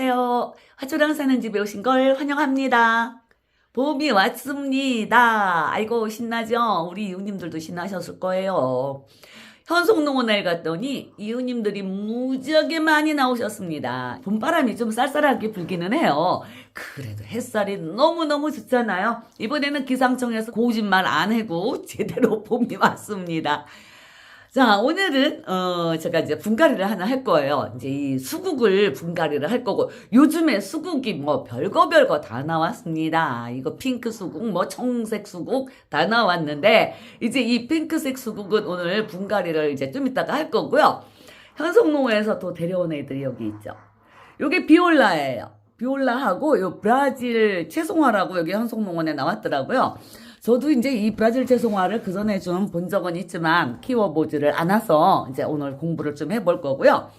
안녕하세요. 화초랑 사는 집에 오신 걸 환영합니다. 봄이 왔습니다. 아이고, 신나죠? 우리 이웃님들도 신나셨을 거예요. 현송농원에 갔더니 이웃님들이 무지하게 많이 나오셨습니다. 봄바람이 좀 쌀쌀하게 불기는 해요. 그래도 햇살이 너무너무 좋잖아요. 이번에는 기상청에서 거짓말 안 해고 제대로 봄이 왔습니다. 자, 오늘은, 어, 제가 이제 분갈이를 하나 할 거예요. 이제 이 수국을 분갈이를 할 거고, 요즘에 수국이 뭐 별거 별거 다 나왔습니다. 이거 핑크 수국, 뭐 청색 수국 다 나왔는데, 이제 이 핑크색 수국은 오늘 분갈이를 이제 좀 이따가 할 거고요. 현송농에서 또 데려온 애들이 여기 있죠. 요게 비올라예요. 비올라하고 요 브라질 채송화라고 여기 현송농원에 나왔더라고요. 저도 이제 이 브라질 채송화를 그 전에 좀 본 적은 있지만 키워보지를 않아서 이제 오늘 공부를 좀 해볼 거고요.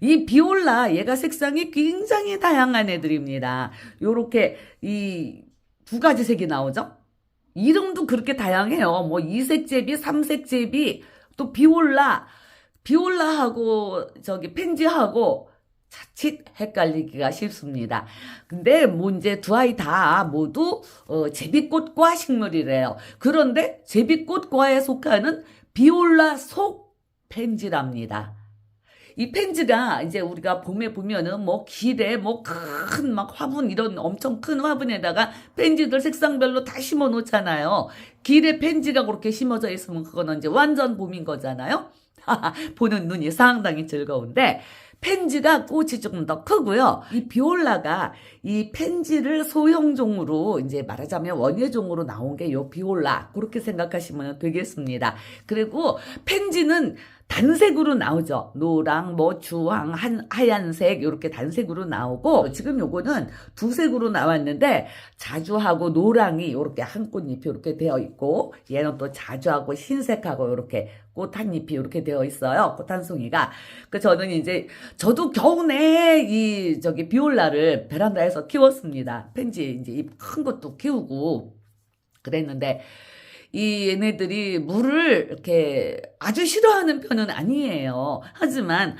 이 비올라 얘가 색상이 굉장히 다양한 애들입니다. 요렇게 이 두 가지 색이 나오죠. 이름도 그렇게 다양해요. 뭐 이색제비, 삼색제비, 또 비올라, 비올라하고 저기 펜지하고 자칫 헷갈리기가 쉽습니다. 근데 문제 두 아이 다 모두 어, 제비꽃과 식물이래요. 그런데 제비꽃과에 속하는 비올라 속 펜지랍니다. 이 펜지가 이제 우리가 봄에 보면은 뭐 길에 뭐 큰 막 화분 이런 엄청 큰 화분에다가 펜지들 색상별로 다 심어 놓잖아요. 길에 펜지가 그렇게 심어져 있으면 그거는 이제 완전 봄인 거잖아요. 보는 눈이 상당히 즐거운데 펜지가 꽃이 조금 더 크고요. 이 비올라가 이 펜지를 소형종으로 이제 말하자면 원예종으로 나온 게 요 비올라 그렇게 생각하시면 되겠습니다. 그리고 펜지는 단색으로 나오죠. 노랑, 뭐 주황, 한 하얀색 이렇게 단색으로 나오고 지금 요거는 두 색으로 나왔는데 자주하고 노랑이 이렇게 한 꽃잎이 이렇게 되어 있고 얘는 또 자주하고 흰색하고 이렇게 꽃한 잎이 이렇게 되어 있어요. 꽃한 송이가. 그 저는 이제 저도 겨우 내 이 저기 비올라를 베란다에서 키웠습니다. 펜지 이제 잎 큰 것도 키우고 그랬는데 이 얘네들이 물을 이렇게 아주 싫어하는 편은 아니에요. 하지만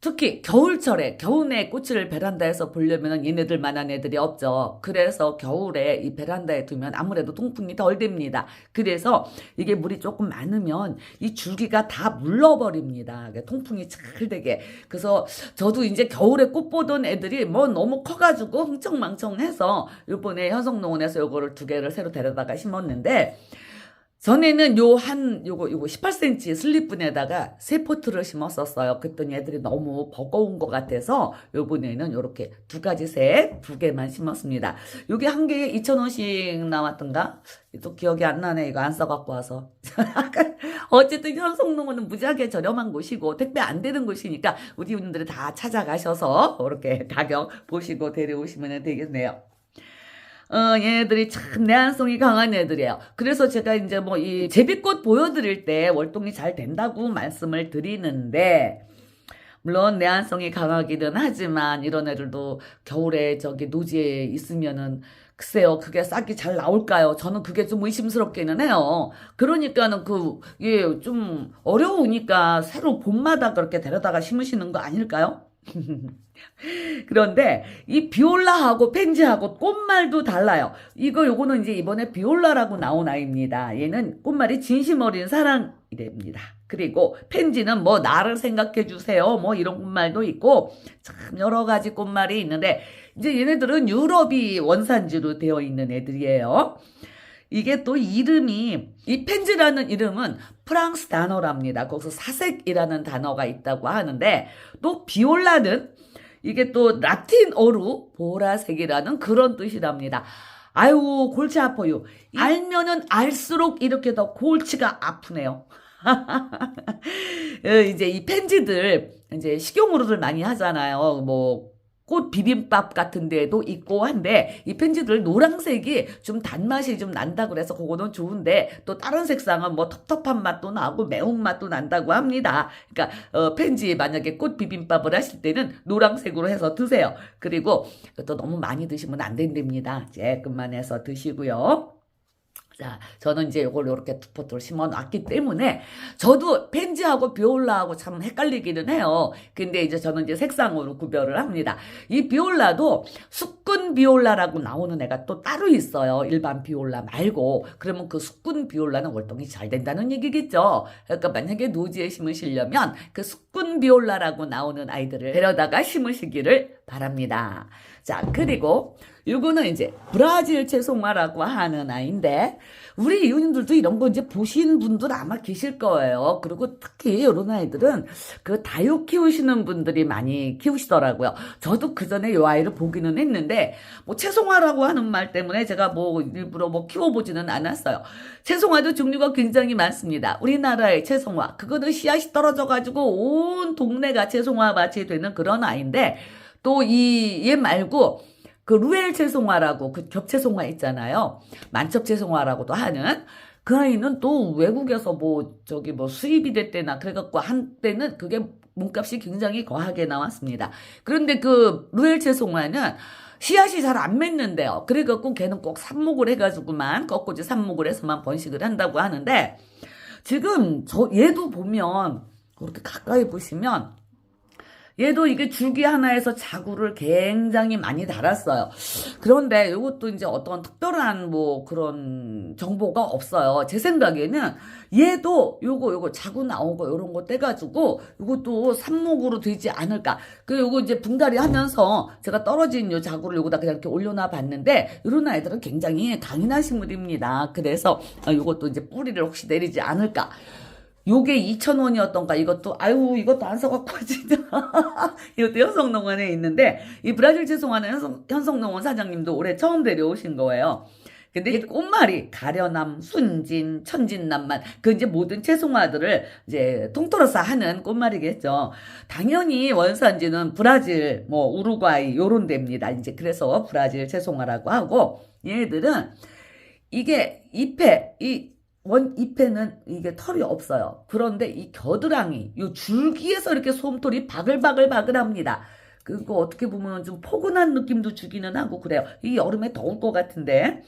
특히 겨울철에 겨우내 꽃을 베란다에서 보려면 얘네들만한 애들이 없죠. 그래서 겨울에 이 베란다에 두면 아무래도 통풍이 덜 됩니다. 그래서 이게 물이 조금 많으면 이 줄기가 다 물러버립니다. 통풍이 잘 되게. 그래서 저도 이제 겨울에 꽃 보던 애들이 뭐 너무 커가지고 흥청망청해서 이번에 현성농원에서 요거를 두 개를 새로 데려다가 심었는데 전에는 요 한 요거 요거 18cm 슬립분에다가 세 포트를 심었었어요. 그랬더니 애들이 너무 버거운 것 같아서 요번에는 요렇게 두 가지 색 두 개만 심었습니다. 요게 한 개에 2,000원씩 나왔던가? 또 기억이 안 나네. 이거 안 써갖고 와서. 어쨌든 현송농원은 무지하게 저렴한 곳이고 택배 안 되는 곳이니까 우리 분들이 다 찾아가셔서 이렇게 가격 보시고 데려오시면 되겠네요. 어, 얘네들이 참 내한성이 강한 애들이에요. 그래서 제가 이제 뭐 이 제비꽃 보여드릴 때 월동이 잘 된다고 말씀을 드리는데, 물론 내한성이 강하기는 하지만 이런 애들도 겨울에 저기 노지에 있으면은 글쎄요, 그게 싹이 잘 나올까요? 저는 그게 좀 의심스럽기는 해요. 그러니까는 그, 예, 좀 어려우니까 새로 봄마다 그렇게 데려다가 심으시는 거 아닐까요? 그런데 이 비올라하고 펜지하고 꽃말도 달라요. 이거 요거는 이제 이번에 비올라라고 나온 아이입니다. 얘는 꽃말이 진심 어린 사랑이랍니다. 그리고 펜지는 뭐 나를 생각해 주세요. 뭐 이런 꽃말도 있고 참 여러 가지 꽃말이 있는데 이제 얘네들은 유럽이 원산지로 되어 있는 애들이에요. 이게 또 이름이 이 펜지라는 이름은 프랑스 단어랍니다. 거기서 사색이라는 단어가 있다고 하는데 또 비올라는 이게 또 라틴어로 보라색이라는 그런 뜻이랍니다. 아유 골치 아파요. 알면은 알수록 이렇게 더 골치가 아프네요. 어, 이제 이 펜지들 이제 식용으로들 많이 하잖아요. 뭐 꽃 비빔밥 같은 데도 있고 한데 이 펜지들 노란색이 좀 단맛이 좀 난다 그래서 그거는 좋은데 또 다른 색상은 뭐 텁텁한 맛도 나고 매운 맛도 난다고 합니다. 그러니까 어, 펜지 만약에 꽃 비빔밥을 하실 때는 노란색으로 해서 드세요. 그리고 또 너무 많이 드시면 안 된답니다. 조금만 해서 드시고요. 자, 저는 이제 이걸 이렇게 두 포트를 심어 놨기 때문에 저도 펜지하고 비올라하고 참 헷갈리기는 해요. 근데 이제 저는 이제 색상으로 구별을 합니다. 이 비올라도 숙군 비올라라고 나오는 애가 또 따로 있어요. 일반 비올라 말고. 그러면 그 숙군 비올라는 월동이 잘 된다는 얘기겠죠. 그러니까 만약에 노지에 심으시려면 그 숙군 비올라라고 나오는 아이들을 데려다가 심으시기를 바랍니다. 자, 그리고 요거는 이제 브라질 채송화라고 하는 아이인데 우리 이웃님들도 이런 거 이제 보신 분들 아마 계실 거예요. 그리고 특히 이런 아이들은 그 다육 키우시는 분들이 많이 키우시더라고요. 저도 그 전에 이 아이를 보기는 했는데 뭐 채송화라고 하는 말 때문에 제가 뭐 일부러 뭐 키워보지는 않았어요. 채송화도 종류가 굉장히 많습니다. 우리나라의 채송화 그거는 씨앗이 떨어져가지고 온 동네가 채송화 밭이 되는 그런 아이인데 또 이 얘 말고 그 루엘 채송화라고 그 겹채송화 있잖아요. 만첩 채송화라고도 하는 그 아이는 또 외국에서 뭐 저기 뭐 수입이 됐대나 그래갖고 한때는 그게 몸값이 굉장히 거하게 나왔습니다. 그런데 그 루엘 채송화는 씨앗이 잘 안 맺는데요. 그래갖고 걔는 꼭 삽목을 해가지고만 꺾고지 삽목을 해서만 번식을 한다고 하는데 지금 저 얘도 보면 그렇게 가까이 보시면 얘도 이게 줄기 하나에서 자구를 굉장히 많이 달았어요. 그런데 이것도 이제 어떤 특별한 뭐 그런 정보가 없어요. 제 생각에는 얘도 요거 요거 자구 나온 거 요런 거 떼가지고 이것도 삽목으로 되지 않을까. 그 요거 이제 붕다리 하면서 제가 떨어진 요 자구를 요거다 그냥 이렇게 올려놔 봤는데 이런 아이들은 굉장히 강인한 식물입니다. 그래서 요것도 이제 뿌리를 혹시 내리지 않을까. 요게 2,000원이었던가 이것도 아유 이것도 안 사갖고 진짜 이것도 현성농원에 있는데 이 브라질 채송하는 현성, 현성농원 사장님도 올해 처음 데려오신 거예요. 근데 이 꽃말이 가려남, 순진, 천진난만 그 이제 모든 채송화들을 이제 통틀어서 하는 꽃말이겠죠. 당연히 원산지는 브라질, 뭐 우루과이 요런 데입니다. 이제 그래서 브라질 채송화라고 하고 얘네들은 이게 잎에 이 원 잎에는 이게 털이 없어요. 그런데 이 겨드랑이, 이 줄기에서 이렇게 솜털이 바글바글바글합니다. 그거 어떻게 보면 좀 포근한 느낌도 주기는 하고 그래요. 이 여름에 더울 것 같은데.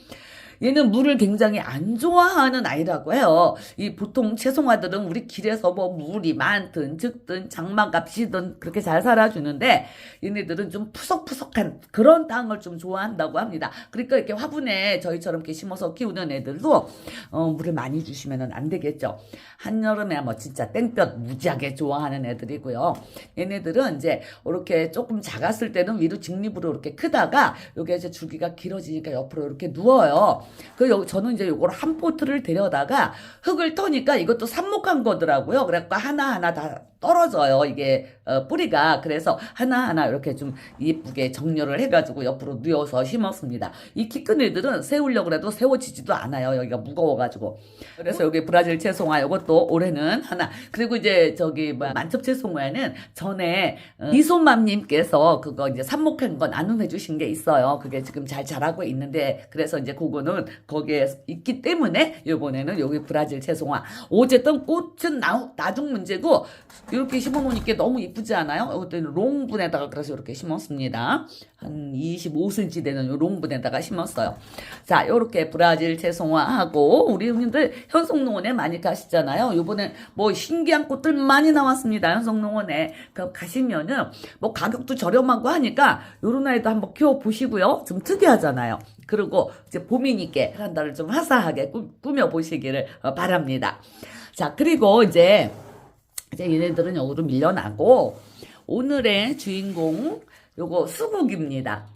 얘는 물을 굉장히 안 좋아하는 아이라고 해요. 이 보통 채송화들은 우리 길에서 뭐 물이 많든 적든 장마값이든 그렇게 잘 살아주는데 얘네들은 좀 푸석푸석한 그런 땅을 좀 좋아한다고 합니다. 그러니까 이렇게 화분에 저희처럼 이렇게 심어서 키우는 애들도 어, 물을 많이 주시면 안 되겠죠. 한여름에 뭐 진짜 땡볕 무지하게 좋아하는 애들이고요. 얘네들은 이제 이렇게 조금 작았을 때는 위로 직립으로 이렇게 크다가 요게 이제 줄기가 길어지니까 옆으로 이렇게 누워요. 그 요, 저는 이제 요걸 한 포트를 데려다가 흙을 터니까 이것도 삽목한 거더라고요. 그래갖고 하나하나 다 떨어져요. 이게 어, 뿌리가 그래서 하나하나 이렇게 좀 예쁘게 정렬을 해가지고 옆으로 누워서 심었습니다. 이 키큰 애들은 세우려고 해도 세워지지도 않아요. 여기가 무거워가지고 그래서 여기 브라질 채송화 이것도 올해는 하나 그리고 이제 저기 뭐 만첩 채송화에는 전에 어, 이소맘님께서 그거 이제 삽목한 거 나눔해 주신 게 있어요. 그게 지금 잘 자라고 있는데 그래서 이제 그거는 거기에 있기 때문에 이번에는 여기 브라질 채송화 어쨌든 꽃은 나, 나중 문제고 이렇게 심어놓으니까 너무 이쁘 지 않아요? 이것도 롱분에다가 그래서 이렇게 심었습니다. 한 25cm 되는 요 롱분에다가 심었어요. 자, 요렇게 브라질 채송화하고 우리 형님들 현송농원에 많이 가시잖아요. 요번에 뭐 신기한 꽃들 많이 나왔습니다. 현송농원에. 그 가시면은 뭐 가격도 저렴하고 하니까 요런 아이도 한번 키워보시고요. 좀 특이하잖아요. 그리고 이제 봄이니까 한 달을 좀 화사하게 꾸, 꾸며보시기를 바랍니다. 자, 그리고 이제 이제 얘네들은 여기로 밀려나고 오늘의 주인공 요거 수국입니다.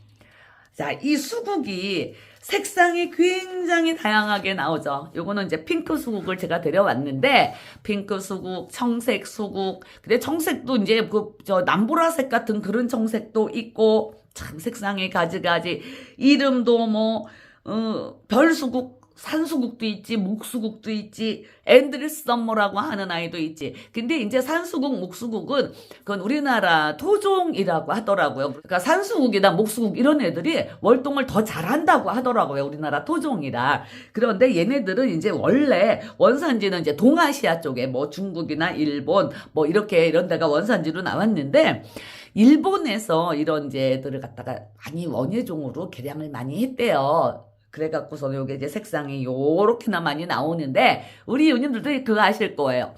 자, 이 수국이 색상이 굉장히 다양하게 나오죠. 요거는 이제 핑크 수국을 제가 데려왔는데 핑크 수국, 청색 수국. 근데 청색도 이제 그 저 남보라색 같은 그런 청색도 있고 참 색상이 가지가지 이름도 뭐 어, 별수국 산수국도 있지, 목수국도 있지, 앤드리스 썸머라고 하는 아이도 있지. 근데 이제 산수국, 목수국은 그건 우리나라 토종이라고 하더라고요. 그러니까 산수국이나 목수국 이런 애들이 월동을 더 잘한다고 하더라고요. 우리나라 토종이라. 그런데 얘네들은 이제 원래 원산지는 이제 동아시아 쪽에 뭐 중국이나 일본 뭐 이렇게 이런 데가 원산지로 나왔는데 일본에서 이런 이제 애들을 갖다가 많이 원예종으로 개량을 많이 했대요. 그래갖고서는 요게 이제 색상이 요렇게나 많이 나오는데 우리 유님들도 그거 아실 거예요.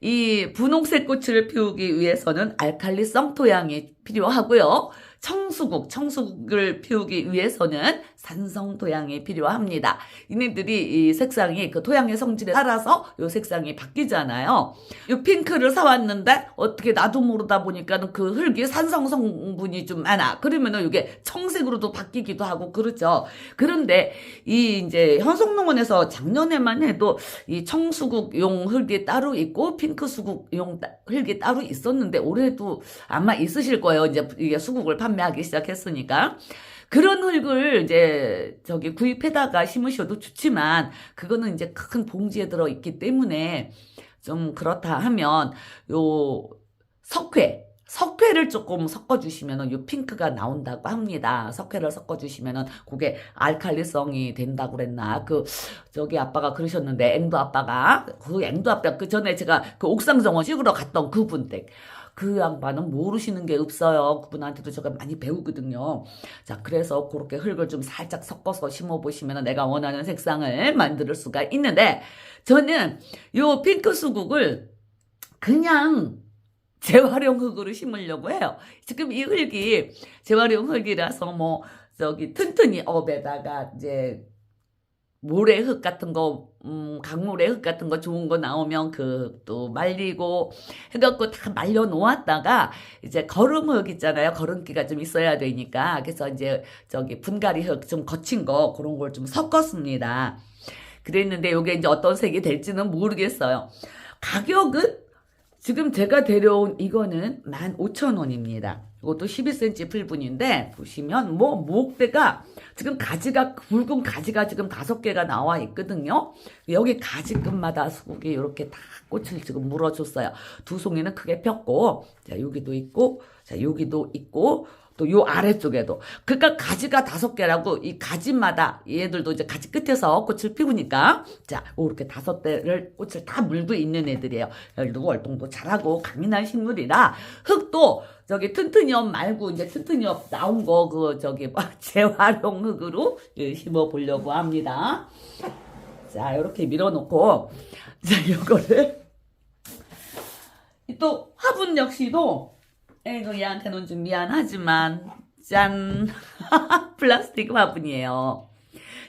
이 분홍색 꽃을 피우기 위해서는 알칼리성 토양이 필요하고요. 청수국, 청수국을 피우기 위해서는 산성 토양이 필요합니다. 이네들이 이 색상이 그 토양의 성질에 따라서 요 색상이 바뀌잖아요. 요 핑크를 사왔는데 어떻게 나도 모르다 보니까는 그 흙이 산성 성분이 좀 많아. 그러면은 이게 청색으로도 바뀌기도 하고 그렇죠. 그런데 이 이제 현송농원에서 작년에만 해도 이 청수국용 흙이 따로 있고 핑크 수국용 따- 흙이 따로 있었는데 올해도 아마 있으실 거예요. 이제 이게 수국을 판매하기 시작했으니까. 그런 흙을 이제 저기 구입해다가 심으셔도 좋지만 그거는 이제 큰 봉지에 들어 있기 때문에 좀 그렇다 하면 요 석회 석회를 조금 섞어주시면은 요 핑크가 나온다고 합니다. 석회를 섞어주시면은 그게 알칼리성이 된다고 그랬나? 그 저기 아빠가 그러셨는데 앵도 아빠가 그 앵도 아빠 그 전에 제가 그 옥상 정원 찍으러 갔던 그분 댁. 그 양반은 모르시는 게 없어요. 그분한테도 제가 많이 배우거든요. 자, 그래서 그렇게 흙을 좀 살짝 섞어서 심어보시면 내가 원하는 색상을 만들 수가 있는데, 저는 요 핑크 수국을 그냥 재활용 흙으로 심으려고 해요. 지금 이 흙이 재활용 흙이라서 뭐, 저기 튼튼히 업에다가 이제 모래흙 같은 거, 음, 강모래흙 같은 거 좋은 거 나오면 그 흙도 말리고 해갖고 다 말려 놓았다가 이제 거름 흙 있잖아요. 거름기가 좀 있어야 되니까. 그래서 이제 저기 분갈이 흙 좀 거친 거 그런 걸 좀 섞었습니다. 그랬는데 이게 이제 어떤 색이 될지는 모르겠어요. 가격은 지금 제가 데려온 이거는 15,000원입니다. 이것도 12cm 풀분인데 보시면 뭐 목대가 지금 가지가 굵은 가지가 지금 다섯 개가 나와 있거든요. 여기 가지 끝마다 수국이 이렇게 다 꽃을 지금 물어줬어요. 두 송이는 크게 폈고 자 여기도 있고 자 여기도 있고 또 요 아래쪽에도. 그러니까 가지가 다섯 개라고 이 가지마다 얘들도 이제 가지 끝에서 꽃을 피우니까. 자 이렇게 다섯 대를 꽃을 다 물고 있는 애들이에요. 열도 월동도 잘하고 강인한 식물이라. 흙도 저기 튼튼이업 말고 이제 튼튼이업 나온 거 그 저기 뭐 재활용 흙으로 예, 심어 보려고 합니다. 자 이렇게 밀어 놓고. 자 요거를. 또 화분 역시도 에이구 얘한테는 좀 미안하지만 짠 플라스틱 화분이에요.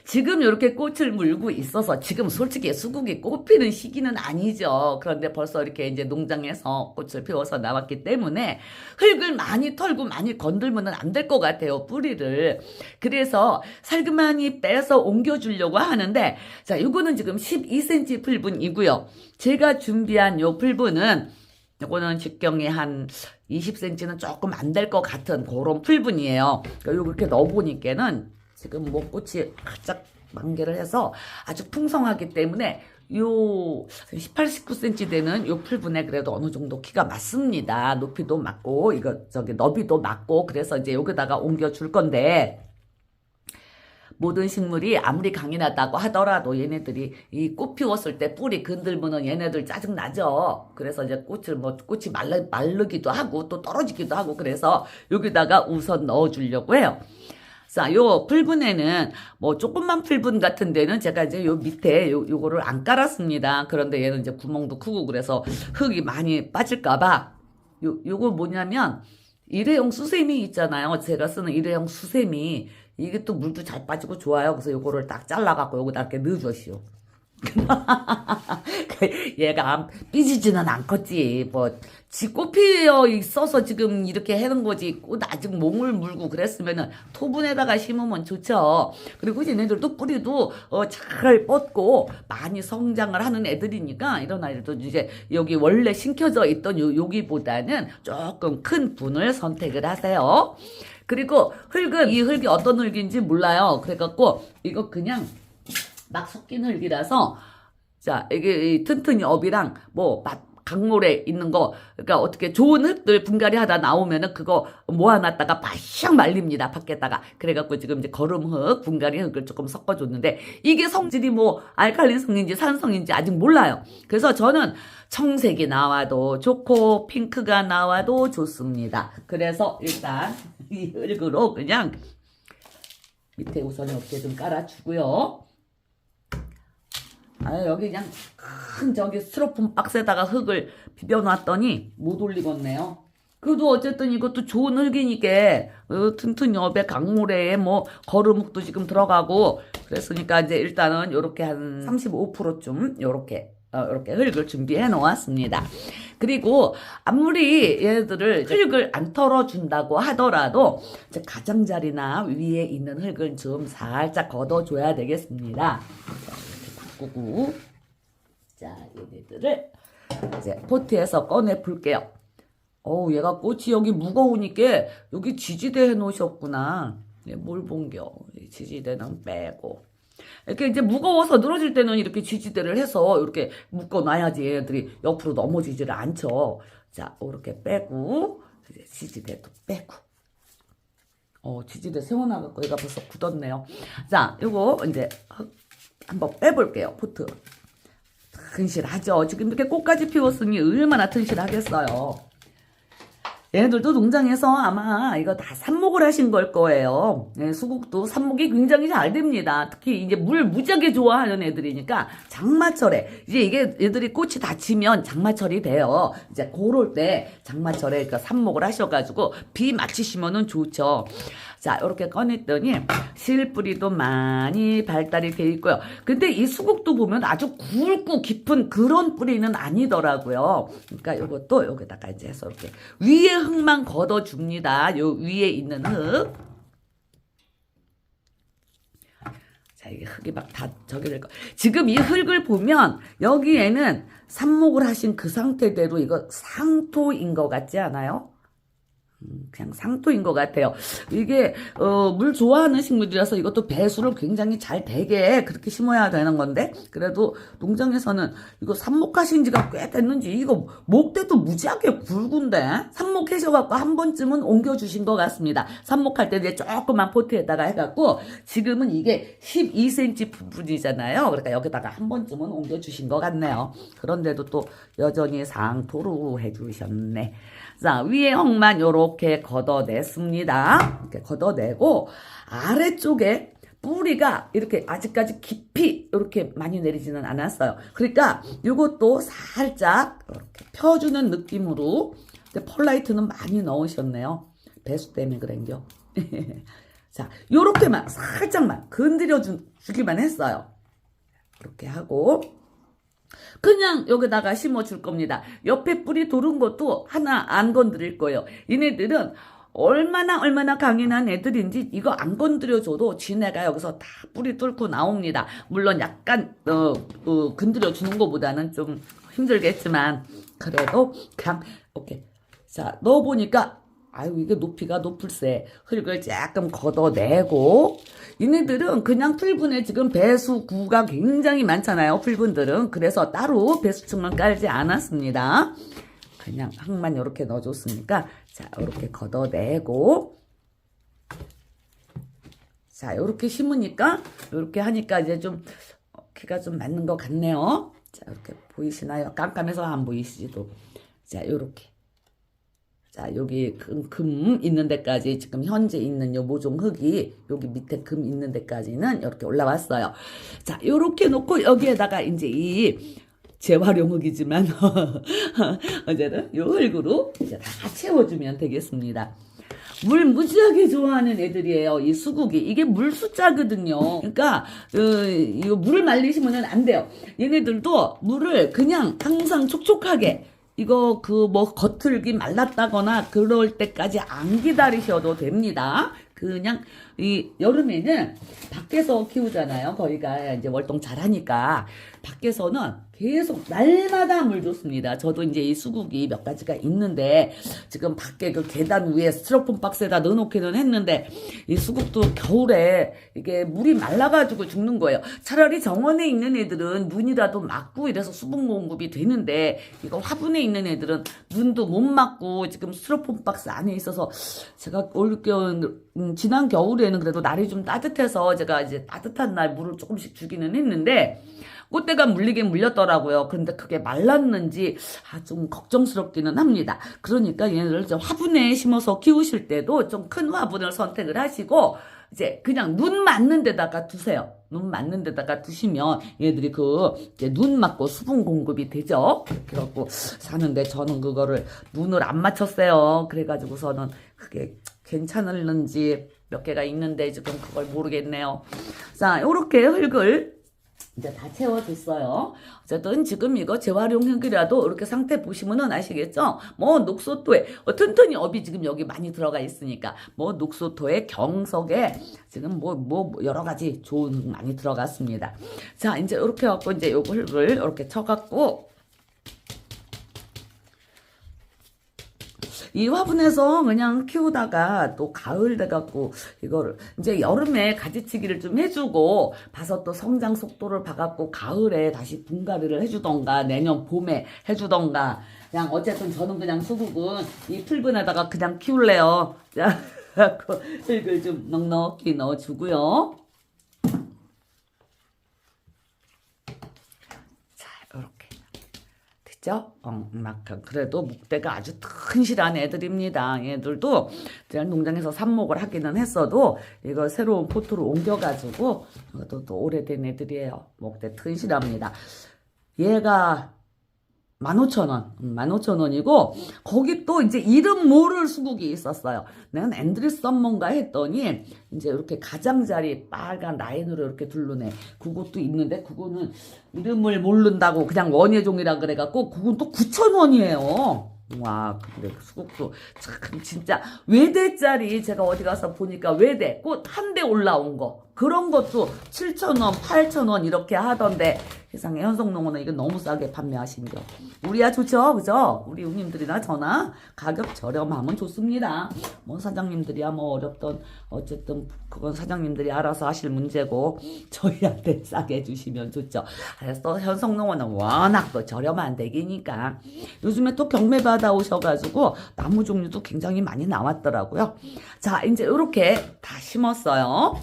지금 이렇게 꽃을 물고 있어서 지금 솔직히 수국이 꽃 피는 시기는 아니죠. 그런데 벌써 이렇게 이제 농장에서 꽃을 피워서 나왔기 때문에 흙을 많이 털고 많이 건들면 안 될 것 같아요. 뿌리를. 그래서 살그마니 빼서 옮겨주려고 하는데 자, 이거는 지금 12cm 풀분이고요. 제가 준비한 요 풀분은 요거는 직경이 한 20cm는 조금 안 될 것 같은 그런 풀분이에요. 그러니까 이렇게 넣어보니까는 지금 뭐 꽃이 활짝 만개를 해서 아주 풍성하기 때문에 요 18, 19cm 되는 요 풀분에 그래도 어느 정도 키가 맞습니다. 높이도 맞고 이거 저기 너비도 맞고 그래서 이제 여기다가 옮겨 줄 건데 모든 식물이 아무리 강인하다고 하더라도 얘네들이 이 꽃 피웠을 때 뿌리 건들면은 얘네들 짜증 나죠. 그래서 이제 꽃을 뭐 꽃이 말르, 마르기도 하고 또 떨어지기도 하고 그래서 여기다가 우선 넣어 주려고 해요. 자, 요 풀분에는 뭐 조금만 풀분 같은 데는 제가 이제 요 밑에 요, 요거를 안 깔았습니다. 그런데 얘는 이제 구멍도 크고 그래서 흙이 많이 빠질까봐 요, 요거 뭐냐면 일회용 수세미 있잖아요. 제가 쓰는 일회용 수세미. 이게 또 물도 잘 빠지고 좋아요. 그래서 요거를 딱 잘라갖고 여기다 이렇게 넣어주시오. 얘가 안- 삐지지는 않겠지. 뭐, 지 꽃 피어 있어서 지금 이렇게 해는 거지. 꽃 아직 몸을 물고 그랬으면은 토분에다가 심으면 좋죠. 그리고 얘네들도 뿌리도 어, 잘 뻗고 많이 성장을 하는 애들이니까 이런 아이들도 이제 여기 원래 심겨져 있던 요, 여기보다는 조금 큰 분을 선택을 하세요. 그리고 흙은 이 흙이 어떤 흙인지 몰라요. 그래갖고 이거 그냥 막 섞인 흙이라서 자 이게 이 튼튼이 업이랑 뭐 맛- 강물에 있는 거 그러니까 어떻게 좋은 흙들 분갈이 하다 나오면은 그거 모아놨다가 바샥 말립니다 밖에다가. 그래갖고 지금 이제 거름흙 분갈이 흙을 조금 섞어줬는데 이게 성질이 뭐 알칼리성인지 산성인지 아직 몰라요. 그래서 저는 청색이 나와도 좋고 핑크가 나와도 좋습니다. 그래서 일단 이 흙으로 그냥 밑에 우선 이렇게 좀 깔아주고요. 아, 여기 그냥 큰 저기 스티로폼 박스에다가 흙을 비벼놨더니 못 올리겠네요. 그래도 어쨌든 이것도 좋은 흙이니까 어, 튼튼 옆에 강물에 뭐 거름흙도 지금 들어가고 그랬으니까 이제 일단은 요렇게 한 35%쯤 요렇게 어, 요렇게 흙을 준비해 놓았습니다. 그리고 아무리 얘들을 흙을 안 털어준다고 하더라도 이제 가장자리나 위에 있는 흙을 좀 살짝 걷어줘야 되겠습니다. 바꾸고 자 얘네들을 이제 포트에서 꺼내 볼게요. 어우 얘가 꽃이 여기 무거우니까 여기 지지대 해 놓으셨구나. 네, 뭘 본겨. 이 지지대는 빼고. 이렇게 이제 무거워서 늘어질 때는 이렇게 지지대를 해서 이렇게 묶어 놔야지 얘들이 옆으로 넘어지지를 않죠. 자, 이렇게 빼고, 이제 지지대도 빼고. 어, 지지대 세워놔갖고 얘가 벌써 굳었네요. 자, 요거 이제 흙 한번 빼볼게요. 포트. 튼실하죠. 지금 이렇게 꽃까지 피웠으니 얼마나 튼실하겠어요. 얘네들도 농장에서 아마 이거 다 삽목을 하신 걸 거예요. 네, 수국도 삽목이 굉장히 잘 됩니다. 특히 이제 물 무지하게 좋아하는 애들이니까 장마철에 이제 이게 애들이 꽃이 다치면 장마철이 돼요. 이제 그럴 때 장마철에 그러니까 삽목을 하셔가지고 비 맞추시면은 좋죠. 자, 이렇게 꺼냈더니 실뿌리도 많이 발달이 돼 있고요. 근데 이 수국도 보면 아주 굵고 깊은 그런 뿌리는 아니더라고요. 그러니까 이것도 여기다가 이제 해서 이렇게 위에 흙만 걷어줍니다. 요 위에 있는 흙. 자, 이게 흙이 막 다 저기 될 거. 지금 이 흙을 보면 여기에는 삽목을 하신 그 상태대로 이거 상토인 것 같지 않아요? 음, 그냥 상토인 것 같아요. 이게 어, 물 좋아하는 식물이라서 이것도 배수를 굉장히 잘 되게 그렇게 심어야 되는 건데 그래도 농장에서는 이거 삽목하신 지가 꽤 됐는지 이거 목대도 무지하게 굵은데 삽목하셔갖고 한 번쯤은 옮겨주신 것 같습니다. 삽목할 때 이제 조그만 포트에다가 해갖고 지금은 이게 12cm 부분이잖아요. 그러니까 여기다가 한 번쯤은 옮겨주신 것 같네요. 그런데도 또 여전히 상토로 해주셨네. 자, 위에 흙만 요렇게 걷어냈습니다. 이렇게 걷어내고 아래쪽에 뿌리가 이렇게 아직까지 깊이 이렇게 많이 내리지는 않았어요. 그러니까 이것도 살짝 이렇게 펴주는 느낌으로 근데 펄라이트는 많이 넣으셨네요. 배수 때문에 그런겨. 자, 요렇게만 살짝만 건드려 주, 주기만 했어요. 이렇게 하고 그냥 여기다가 심어 줄 겁니다. 옆에 뿌리 도른 것도 하나 안 건드릴 거예요. 얘네들은 얼마나 얼마나 강인한 애들인지 이거 안 건드려줘도 지네가 여기서 다 뿌리 뚫고 나옵니다. 물론 약간 어, 어, 건드려 주는 것보다는 좀 힘들겠지만 그래도 그냥 오케이 자 넣어 보니까 아유 이게 높이가 높을세 흙을 조금 걷어내고 얘네들은 그냥 풀분에 지금 배수구가 굉장히 많잖아요 풀분들은. 그래서 따로 배수층만 깔지 않았습니다. 그냥 흙만 이렇게 넣어줬으니까 자 이렇게 걷어내고. 자 이렇게 심으니까 이렇게 하니까 이제 좀 키가 좀 맞는 것 같네요. 자 이렇게 보이시나요? 깜깜해서 안 보이시지도. 자 이렇게 자, 여기 금, 금 있는 데까지 지금 현재 있는 요 모종 흙이 여기 밑에 금 있는 데까지는 이렇게 올라왔어요. 자, 요렇게 놓고 여기에다가 이제 이 재활용 흙이지만 어쨌든 요 흙으로 이제 다 채워주면 되겠습니다. 물 무지하게 좋아하는 애들이에요. 이 수국이 이게 물 숫자거든요. 그러니까 어, 이거 물을 말리시면 안 돼요. 얘네들도 물을 그냥 항상 촉촉하게 이거 그 뭐 겉흙이 말랐다거나 그럴 때까지 안 기다리셔도 됩니다. 그냥 이 여름에는 밖에서 키우잖아요. 거기가 이제 월동 잘하니까 밖에서는 계속 날마다 물 줬습니다. 저도 이제 이 수국이 몇 가지가 있는데 지금 밖에 그 계단 위에 스티로폼 박스에다 넣어놓기는 했는데 이 수국도 겨울에 이게 물이 말라가지고 죽는 거예요. 차라리 정원에 있는 애들은 눈이라도 맞고 이래서 수분 공급이 되는데 이거 화분에 있는 애들은 눈도 못 맞고 지금 스티로폼 박스 안에 있어서 제가 올 겨울 음, 지난 겨울에 는 그래도 날이 좀 따뜻해서 제가 이제 따뜻한 날 물을 조금씩 주기는 했는데 꽃대가 물리긴 물렸더라고요. 그런데 그게 말랐는지 아, 좀 걱정스럽기는 합니다. 그러니까 얘네들 좀 화분에 심어서 키우실 때도 좀 큰 화분을 선택을 하시고 이제 그냥 눈 맞는 데다가 두세요. 눈 맞는 데다가 두시면 얘들이 그 이제 눈 맞고 수분 공급이 되죠. 그렇게 갖고 사는데 저는 그거를 눈을 안 맞췄어요. 그래가지고서는 그게 괜찮을는지 몇 개가 있는데 지금 그걸 모르겠네요. 자, 요렇게 흙을 이제 다 채워줬어요. 어쨌든 지금 이거 재활용 흙이라도 이렇게 상태 보시면은 아시겠죠? 뭐 녹소토에 어, 튼튼히 업이 지금 여기 많이 들어가 있으니까 뭐 녹소토에 경석에 지금 뭐뭐 여러 가지 좋은 흙 많이 들어갔습니다. 자 이제 이렇게 갖고 이제 요거 흙을 이렇게 쳐갖고 이 화분에서 그냥 키우다가 또 가을 돼갖고 이거를 이제 여름에 가지치기를 좀 해주고 봐서 또 성장 속도를 봐갖고 가을에 다시 분갈이를 해주던가 내년 봄에 해주던가 그냥 어쨌든 저는 그냥 수국은 이 풀분에다가 그냥 키울래요. 자, 그래갖고 좀 넉넉히 넣어주고요. 자, 이렇게. 어, 막 그래도 목대가 아주 튼실한 애들입니다. 얘들도 농장에서 삽목을 하기는 했어도 이거 새로운 포트로 옮겨가지고 이것도 또 오래된 애들이에요. 목대 튼실합니다. 얘가 15,000원, 15,000원이고, 거기 또 이제 이름 모를 수국이 있었어요. 내가 앤드리스 썸먼가 했더니, 이제 이렇게 가장자리 빨간 라인으로 이렇게 둘러내. 그것도 있는데, 그거는 이름을 모른다고 그냥 원예종이라 그래갖고, 그건 또 9,000원이에요. 와, 근데 그 수국도 참 진짜 외대짜리 제가 어디 가서 보니까 외대 꽃 한 대 올라온 거 그런 것도 7,000원, 8,000원 이렇게 하던데 세상에 현성농원은 이거 너무 싸게 판매하신겨. 우리야 좋죠, 그죠? 우리 형님들이나 저나 가격 저렴하면 좋습니다. 뭐 사장님들이야 뭐 어렵던 어쨌든 그건 사장님들이 알아서 하실 문제고 저희한테 싸게 해주시면 좋죠. 그래서 현성농원은 워낙 또 저렴한 댁이니까 요즘에 또 경매 받아 오셔가지고 나무 종류도 굉장히 많이 나왔더라고요. 자 이제 이렇게 다 심었어요.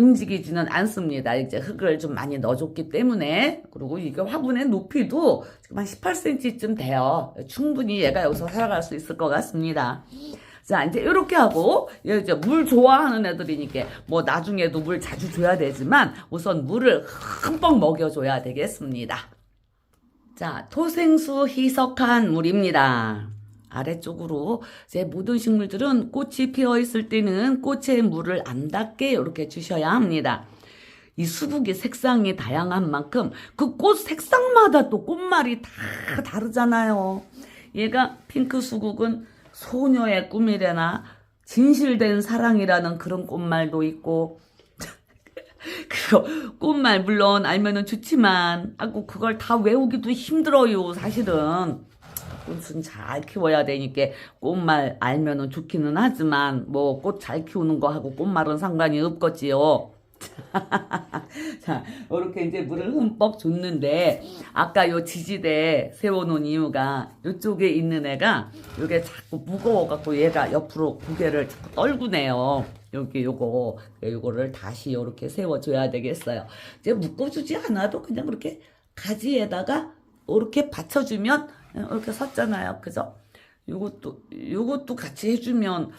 움직이지는 않습니다. 이제 흙을 좀 많이 넣어줬기 때문에 그리고 이게 화분의 높이도 지금 한 18cm쯤 돼요. 충분히 얘가 여기서 살아갈 수 있을 것 같습니다. 자 이제 이렇게 하고 얘 이제 물 좋아하는 애들이니까 뭐 나중에도 물 자주 줘야 되지만 우선 물을 흠뻑 먹여줘야 되겠습니다. 자 토생수 희석한 물입니다. 아래쪽으로 제 모든 식물들은 꽃이 피어 있을 때는 꽃에 물을 안 닿게 이렇게 주셔야 합니다. 이 수국의 색상이 다양한 만큼 그 꽃 색상마다 또 꽃말이 다 다르잖아요. 얘가 핑크 수국은 소녀의 꿈이래나 진실된 사랑이라는 그런 꽃말도 있고 그거 꽃말 물론 알면은 좋지만 아고 그걸 다 외우기도 힘들어요 사실은 꽃은 잘 키워야 되니까 꽃말 알면은 좋기는 하지만 뭐 꽃 잘 키우는 거하고 꽃말은 상관이 없겠지요. 자, 이렇게 이제 물을 흠뻑 줬는데, 아까 요 지지대 세워놓은 이유가, 요쪽에 있는 애가, 요게 자꾸 무거워갖고 얘가 옆으로 고개를 자꾸 떨구네요. 여기 요거, 요거를 다시 요렇게 세워줘야 되겠어요. 이제 묶어주지 않아도 그냥 그렇게 가지에다가 이렇게 받쳐주면, 이렇게 섰잖아요. 그죠? 요것도, 요것도 같이 해주면,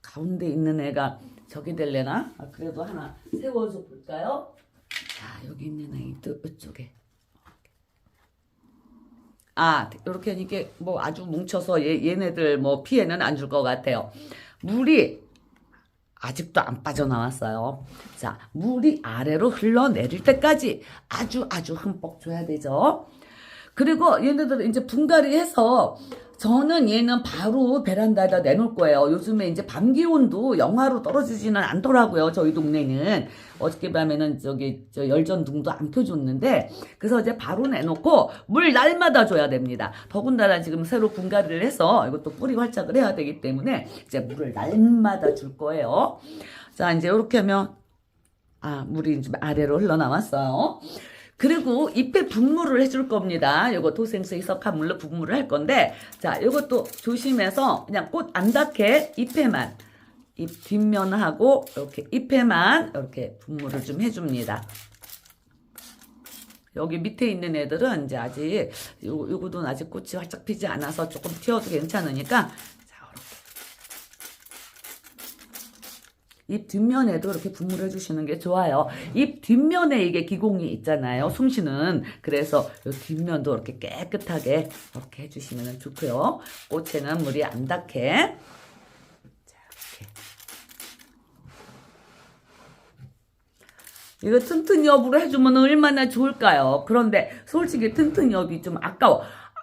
가운데 있는 애가 저기 될래나? 아, 그래도 하나 세워줘 볼까요? 자, 여기 있는 아이도 이쪽에. 아, 이렇게 이게 뭐 아주 뭉쳐서 얘, 얘네들 뭐 피해는 안 줄 것 같아요. 물이 아직도 안 빠져나왔어요. 자, 물이 아래로 흘러내릴 때까지 아주 아주 흠뻑 줘야 되죠. 그리고 얘네들은 이제 분갈이 해서 저는 얘는 바로 베란다에다 내놓을 거예요. 요즘에 이제 밤 기온도 영하로 떨어지지는 않더라고요. 저희 동네는. 어저께 밤에는 저기 저 열전등도 안 펴줬는데 그래서 이제 바로 내놓고 물 날마다 줘야 됩니다. 더군다나 지금 새로 분갈이를 해서 이것도 뿌리 활착을 해야 되기 때문에 이제 물을 날마다 줄 거예요. 자 이제 이렇게 하면 아 물이 좀 아래로 흘러나왔어요. 그리고 잎에 분무를 해줄 겁니다. 요거 도생수 희석한 물로 분무를 할 건데, 자, 요것도 조심해서 그냥 꽃 안 닿게 잎에만, 잎 뒷면하고 이렇게 잎에만 이렇게 분무를 좀 해줍니다. 여기 밑에 있는 애들은 이제 아직, 요, 요거도 아직 꽃이 활짝 피지 않아서 조금 튀어도 괜찮으니까, 잎 뒷면에도 이렇게 분무를 해주시는 게 좋아요. 잎 뒷면에 이게 기공이 있잖아요. 숨쉬는. 그래서 이 뒷면도 이렇게 깨끗하게 이렇게 해주시면 좋고요. 꽃에는 물이 안 닿게. 자, 이렇게. 이거 튼튼 엽으로 해주면 얼마나 좋을까요? 그런데 솔직히 튼튼 엽이 좀 아까워.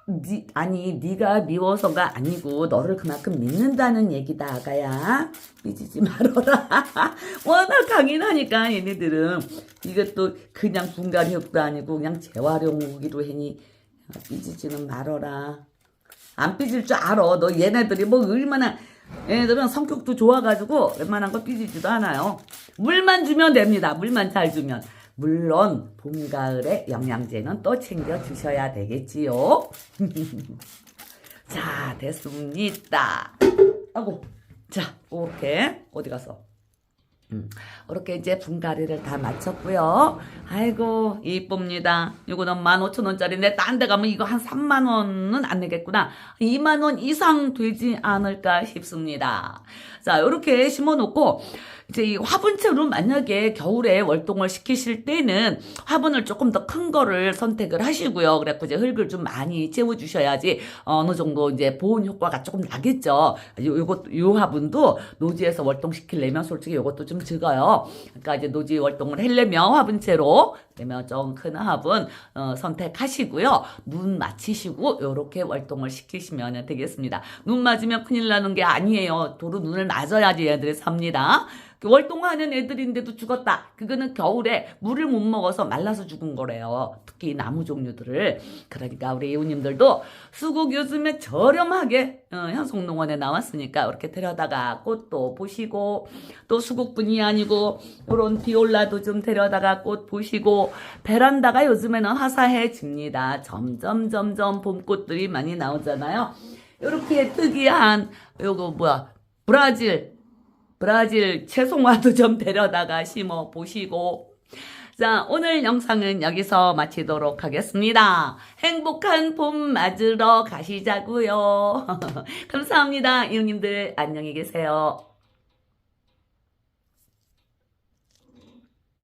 니, 아니 네가 미워서가 아니고 너를 그만큼 믿는다는 얘기다 아가야. 삐지지 말어라. 워낙 강인하니까 얘네들은. 이것도 그냥 분갈이육도 아니고 그냥 재활용무기로 해니. 삐지지는 말어라. 안 삐질 줄 알아. 너 얘네들이 뭐 얼마나 얘네들은 성격도 좋아가지고 웬만한 거 삐지지도 않아요. 물만 주면 됩니다. 물만 잘 주면 물론 봄, 가을에 영양제는 또 챙겨 주셔야 되겠지요. 자, 됐습니다. 아고, 자, 이렇게 어디 갔어? 음, 이렇게 이제 분갈이를 다 마쳤고요. 아이고 이쁩니다. 이거는 15,000원짜리인데 딴 데 가면 이거 한 3만 원은 안 내겠구나. 2만 원 이상 되지 않을까 싶습니다. 자, 이렇게 심어놓고 이제 이 화분채로 만약에 겨울에 월동을 시키실 때는 화분을 조금 더 큰 거를 선택을 하시고요. 그래갖고 이제 흙을 좀 많이 채워주셔야지 어느 정도 이제 보온 효과가 조금 나겠죠. 요, 요것, 요 화분도 노지에서 월동시키려면 솔직히 요것도 좀 적어요. 그러니까 이제 노지 월동을 하려면 화분채로 그러면 좀 큰 화분 어, 선택하시고요. 눈 맞히시고 요렇게 월동을 시키시면 되겠습니다. 눈 맞으면 큰일 나는 게 아니에요. 도로 눈을 맞아야지 얘들이 삽니다. 월동하는 애들인데도 죽었다. 그거는 겨울에 물을 못 먹어서 말라서 죽은 거래요. 특히 나무 종류들을. 그러니까 우리 이웃님들도 수국 요즘에 저렴하게 어, 현송농원에 나왔으니까 이렇게 데려다가 꽃도 보시고 또 수국뿐이 아니고 이런 비올라도 좀 데려다가 꽃 보시고 베란다가 요즘에는 화사해집니다. 점점 점점 봄꽃들이 많이 나오잖아요. 이렇게 특이한 요거 뭐야 브라질 브라질 채송화도 좀 데려다가 심어 보시고 자, 오늘 영상은 여기서 마치도록 하겠습니다. 행복한 봄 맞으러 가시자고요. 감사합니다. 이웃님들 안녕히 계세요.